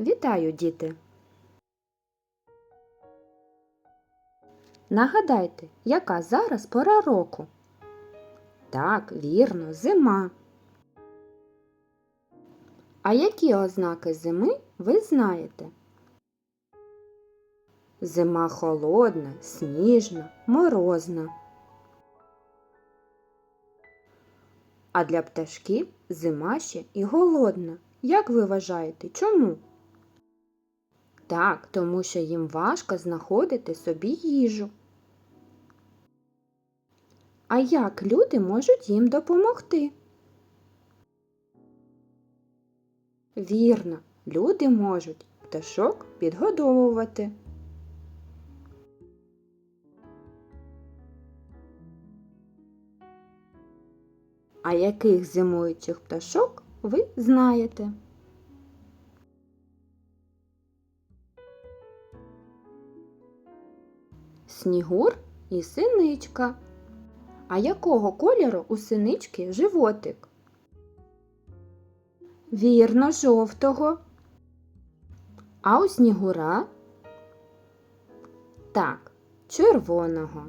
Вітаю, діти! Нагадайте, яка зараз пора року? Так, вірно, зима. А які ознаки зими ви знаєте? Зима холодна, сніжна, морозна. А для пташків зима ще і голодна. Як ви вважаєте, чому? Так, тому що їм важко знаходити собі їжу. А як люди можуть їм допомогти? Вірно, люди можуть пташок підгодовувати. А яких зимуючих пташок ви знаєте? Снігур і синичка. А якого кольору у синички животик? Вірно, жовтого. А у снігура? Так, червоного.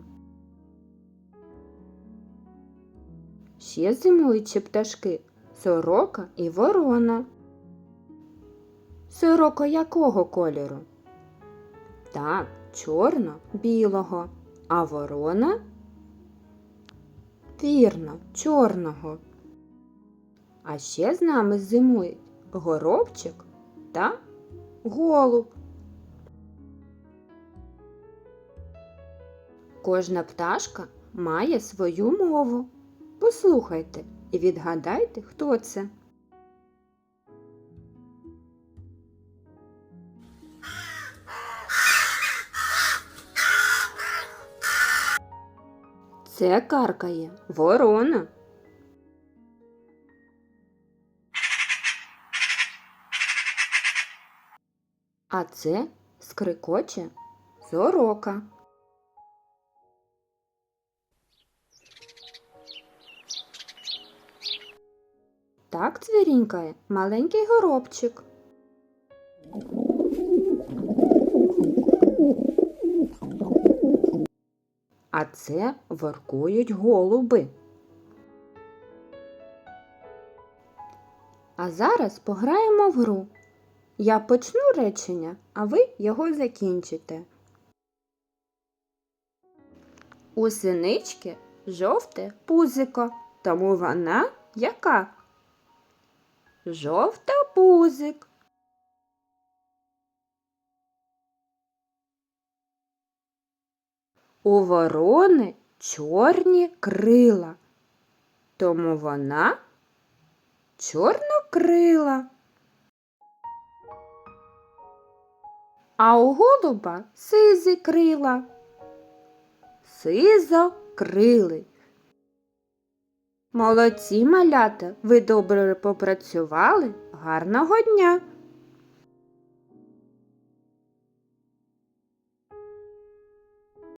Ще зимуючі пташки сорока і ворона. Сорока якого кольору? Так, чорно-білого, а ворона? Вірно, чорного. А ще з нами зимують горобчик та голуб. Кожна пташка має свою мову. Послухайте і відгадайте, хто це. Це каркає ворона. А це скрикоче сорока. Так цвірінькає маленький горобчик. А це воркують голуби. А зараз пограємо в гру. Я почну речення, а ви його закінчите. У синички жовте пузико, тому вона яка? Жовта пузик. У ворони чорні крила, тому вона чорнокрила. А у голуба сизі крила. Сизокрилий. Молодці малята, ви добре попрацювали. Гарного дня!